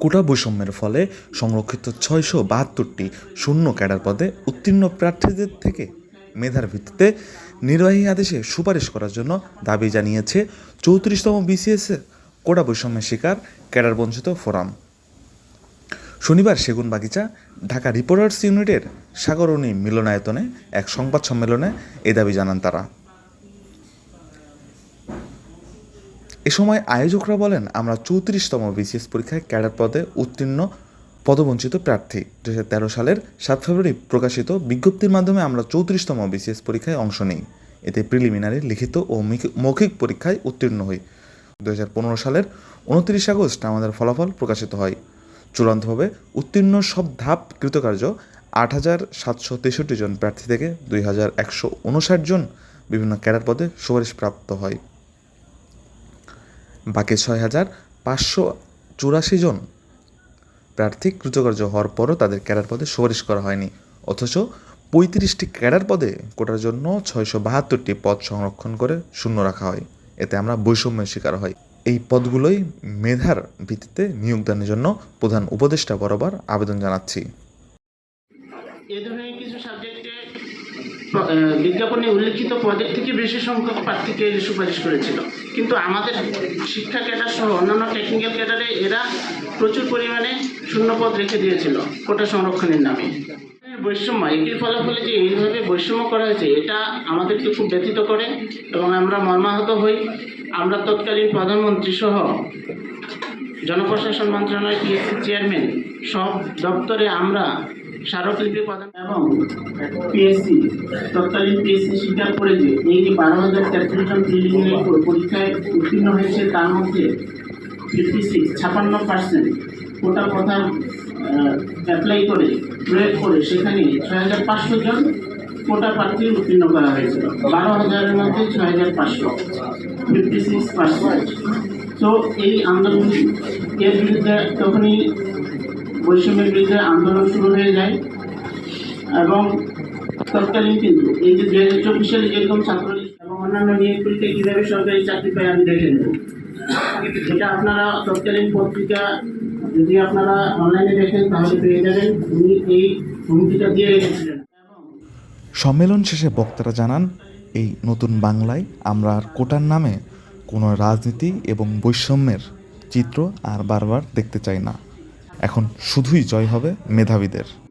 কোটা বৈষম্যের ফলে সংরক্ষিত ছয়শো বাহাত্তরটি শূন্য ক্যাডার পদে উত্তীর্ণ প্রার্থীদের থেকে মেধার ভিত্তিতে নির্বাহী আদেশে সুপারিশ করার জন্য দাবি জানিয়েছে চৌত্রিশতম বিসিএস কোটা বৈষম্যের শিকার ক্যাডার বঞ্চিত ফোরাম। শনিবার সেগুন বাগিচা ঢাকা রিপোর্টার্স ইউনিটের সাগরণী মিলনায়তনে এক সংবাদ সম্মেলনে এ দাবি জানান তারা। এ সময় আয়োজকরা বলেন, আমরা চৌত্রিশতম বিসিএস পরীক্ষায় ক্যাডার পদে উত্তীর্ণ পদবঞ্চিত প্রার্থী। দু তেরো সালের সাত ফেব্রুয়ারি প্রকাশিত বিজ্ঞপ্তির মাধ্যমে আমরা চৌত্রিশতম বিসিএস পরীক্ষায় অংশ নিই। এতে প্রিলিমিনারি, লিখিত ও মৌখিক পরীক্ষায় উত্তীর্ণ হই। দু সালের উনত্রিশ আগস্ট আমাদের ফলাফল প্রকাশিত হয়। চূড়ান্তভাবে উত্তীর্ণ সব ধাপ কৃতকার্য আট হাজার সাতশো তেষট্টি জন প্রার্থী থেকে দুই হাজার একশো উনষাট জন বিভিন্ন ক্যাডার পদে সুপারিশপ্রাপ্ত হয়। বাকি ছয় হাজার পাঁচশো চুরাশি জন প্রার্থী কৃতকার্য হওয়ার পরও তাদের ক্যাডার পদে সুপারিশ করা হয়নি। অথচ পঁয়ত্রিশটি ক্যাডার পদে কোটার জন্য ছয়শো বাহাত্তরটি পদ সংরক্ষণ করে শূন্য রাখা হয়। এতে আমরা বৈষম্যের শিকার হই। এই পদগুলোই মেধার ভিত্তিতে নিয়োগদানের জন্য প্রধান উপদেষ্টা বরাবর আবেদন জানাচ্ছি। এ ধরনের কিছু সাবজেক্টে বিজ্ঞাপনে উল্লেখিত পদের থেকে বেশি সংখ্যক প্রার্থীকে সুপারিশ করেছিল। কিন্তু আমাদের শিক্ষা ক্যাডার সহ অন্যান্য টেকনিক্যাল ক্যাডারে এরা প্রচুর পরিমাণে শূন্যপদ রেখে দিয়েছিল কোটা সংরক্ষণের নামে। বৈষম্য, এটির ফলাফলে যে এইভাবে বৈষম্য করা হয়েছে, এটা আমাদেরকে খুব ব্যথিত করে এবং আমরা মর্মাহত হই। আমরা তৎকালীন প্রধানমন্ত্রী সহ জনপ্রশাসন মন্ত্রণালয় পিএসসি চেয়ারম্যান সব দপ্তরে আমরা স্মারকলিপি প্রদান এবং পিএসসি তৎকালীন পিএসসি স্বীকার করে যে এই যে বারো হাজার তেত্রিশ জন প্রিলিমিনারি পরীক্ষায় উত্তীর্ণ হয়েছে, তার মধ্যে ফিফটি সিক্স ছাপান্ন পার্সেন্ট কোটা কথা অ্যাপ্লাই করে, প্রয়োগ করে সেখানে ছয় হাজার পাঁচশো জন কোটা প্রার্থী উত্তীর্ণ করা হয়েছিল বারো হাজারের মধ্যে ছয় হাজার পাঁচশো ফিফটি সিক্স পার্সেন্ট তো এই আন্দোলন এর বিরুদ্ধে তখনই বৈষম্যের বিরুদ্ধে আন্দোলন শুরু হয়ে যায়। এবং তৎকালীন কিন্তু এই যে দুই হাজার চব্বিশ সালে যেরকম ছাত্রলীগ এবং অন্যান্য নিয়োগ পরীক্ষায় কীভাবে সরকারি চাকরি পায় আমি দেখে নেব। এটা আপনারা তৎকালীন পত্রিকা যদি আপনারা অনলাইনে দেখেন, তাহলে পেয়ে যাবেন। উনি এই হুমকিটা দিয়ে রেখেছিলেন। সম্মেলন শেষে বক্তারা জানান, এই নতুন বাংলায় আমরা আর কোটার নামে কোনো রাজনীতি এবং বৈষম্যের চিত্র আর বারবার দেখতে চাই না। এখন শুধুই জয় হবে মেধাবীদের।